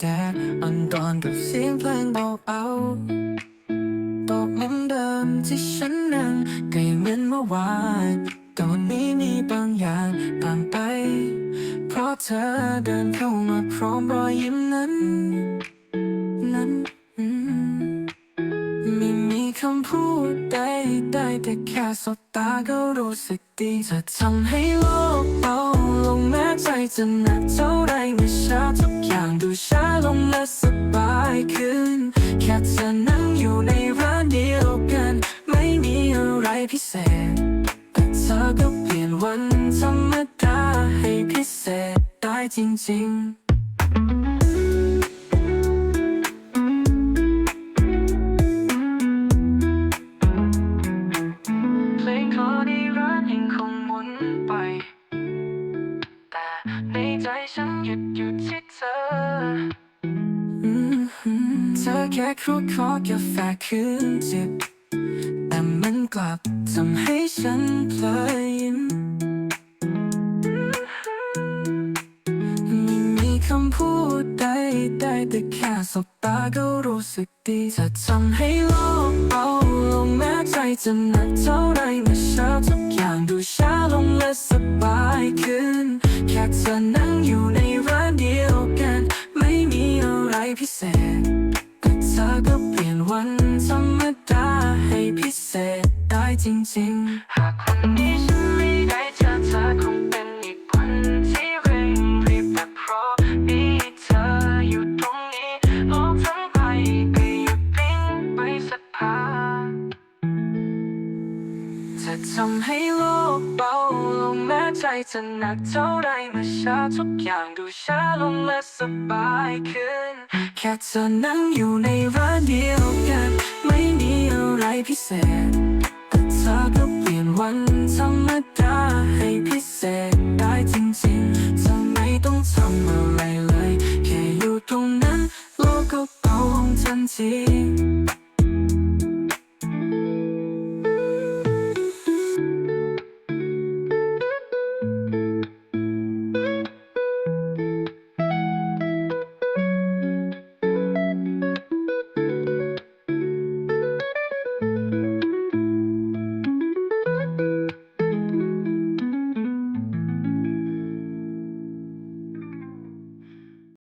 แดดอ่อนตอนกับเสียงเพลงเบาๆตกเหมือนเดิมที่ฉันนั่งก็ยังเหมือนเมื่อวานแต่วันนี้มีบางอย่างต่างไป เพราะเธอเดินเข้ามาพร้อมรอยยิ้มนั้น นั้นไม่มีคำพูดใดได้แต่แค่สบตาก็รู้สึกดีจะทำให้โลกเบาลงแม้ใจจะหนักเท่าไร และสบายขึ้น แค่เธอนั่งอยู่ในร้านเดียวกัน ไม่มีอะไรพิเศษ แต่เธอก็เปลี่ยนวันธรรมดาให้พิเศษได้จริงๆเพลงขอ ธอแค่ครุดขอกาแฟคืนจิบแต่มันกลับทำให้ฉันเพลยยิ้มไม่มีคำพูดใดได้แต่แค่สบตาก็รู้สึกดีจะทำให้โลกเบาลงแม้ใจจะหนักเท่าไรเมื่อเช้าทุกอย่างดูช้าลงและสบายขึ้น แค่เธอนั่งอยู่ใน จริงๆ หากวันนี้ฉันไม่ได้เจอเธอคงเป็นอีกวันที่เร่งรีบแต่เพราะมีเธออยู่ตรงนี้โลกทั้งใบก็หยุดนิ่งไปสักพักจะทำให้โลกเบาลงแม้ใจจะหนักเท่าไรเมื่อช้าทุกอย่างดูช้าลงและสบายขึ้น แค่เธอนั่งอยู่ในร้านเดียวกัน ไม่มีอะไรพิเศษำอ